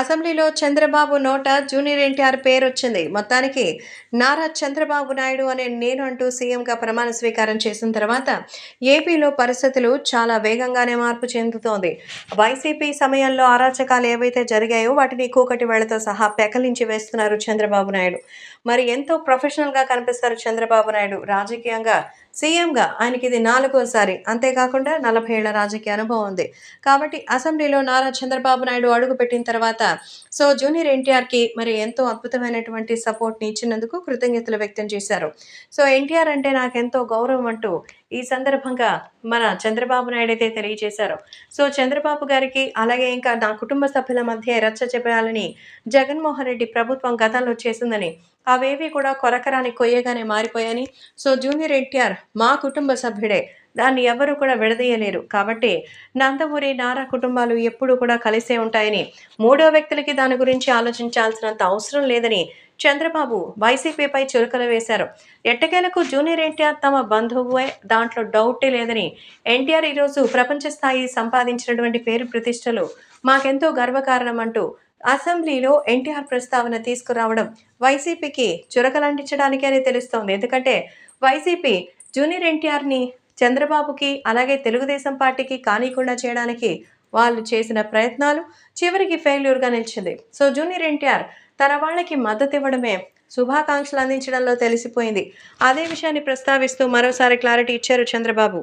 అసెంబ్లీలో చంద్రబాబు నోట జూనియర్ ఎన్టీఆర్ పేరు వచ్చింది. మొత్తానికి నారా చంద్రబాబు నాయుడు అనే నేను అంటూ సీఎంగా ప్రమాణ స్వీకారం చేసిన తర్వాత ఏపీలో పరిస్థితులు చాలా వేగంగానే మార్పు చెందుతోంది. వైసీపీ సమయంలో అరాచకాలు ఏవైతే జరిగాయో వాటిని కూకటి వేళతో సహా పెకలించి వేస్తున్నారు చంద్రబాబు నాయుడు. మరి ఎంతో ప్రొఫెషనల్గా కనిపిస్తారు చంద్రబాబు నాయుడు. రాజకీయంగా సీఎంగా ఆయనకి ఇది నాలుగోసారి అంతేకాకుండా నలభై ఏళ్ళ రాజకీయ అనుభవం ఉంది. కాబట్టి అసెంబ్లీలో నారా చంద్రబాబు నాయుడు అడుగు పెట్టిన తర్వాత సో జూనియర్ ఎన్టీఆర్కి మరి ఎంతో అద్భుతమైనటువంటి సపోర్ట్ని ఇచ్చినందుకు కృతజ్ఞతలు వ్యక్తం చేశారు. సో ఎన్టీఆర్ అంటే నాకు ఎంతో గౌరవం అంటూ ఈ సందర్భంగా మన చంద్రబాబు నాయుడు అయితే తెలియజేశారు. సో చంద్రబాబు గారికి అలాగే ఇంకా నా కుటుంబ సభ్యుల మధ్య రచ్చ చెప్పాలని జగన్మోహన్ రెడ్డి ప్రభుత్వం గతంలో చేసిందని అవేవి కూడా కొరకరాని కొయ్యగానే మారిపోయాయని. సో జూనియర్ ఎన్టీఆర్ మా కుటుంబ సభ్యుడే. దాన్ని ఎవరు కూడా విడదీయలేరు. కాబట్టి నందమూరి నారా కుటుంబాలు ఎప్పుడు కూడా కలిసే ఉంటాయని మూడో వ్యక్తులకి దాని గురించి ఆలోచించాల్సినంత అవసరం లేదని చంద్రబాబు వైసీపీపై చురుకలు వేశారు. ఎట్టకేలకు జూనియర్ ఎన్టీఆర్ తమ బంధువుే దాంట్లో డౌటే లేదని ఎన్టీఆర్ ఈరోజు ప్రపంచ స్థాయి సంపాదించినటువంటి పేరు ప్రతిష్టలు మాకెంతో గర్వకారణం అంటూ అసెంబ్లీలో ఎన్టీఆర్ ప్రస్తావన తీసుకురావడం వైసీపీకి చురకలంటించడానికే అని తెలుస్తోంది. ఎందుకంటే వైసీపీ జూనియర్ ఎన్టీఆర్ని చంద్రబాబుకి అలాగే తెలుగుదేశం పార్టీకి కానీకుండా చేయడానికి వాళ్ళు చేసిన ప్రయత్నాలు చివరికి ఫెయిల్యూర్గా నిలిచింది. సో జూనియర్ ఎన్టీఆర్ తన వాళ్ళకి మద్దతు ఇవ్వడమే శుభాకాంక్షలు అందించడంలో తెలిసిపోయింది. అదే విషయాన్ని ప్రస్తావిస్తూ మరోసారి క్లారిటీ ఇచ్చారు చంద్రబాబు.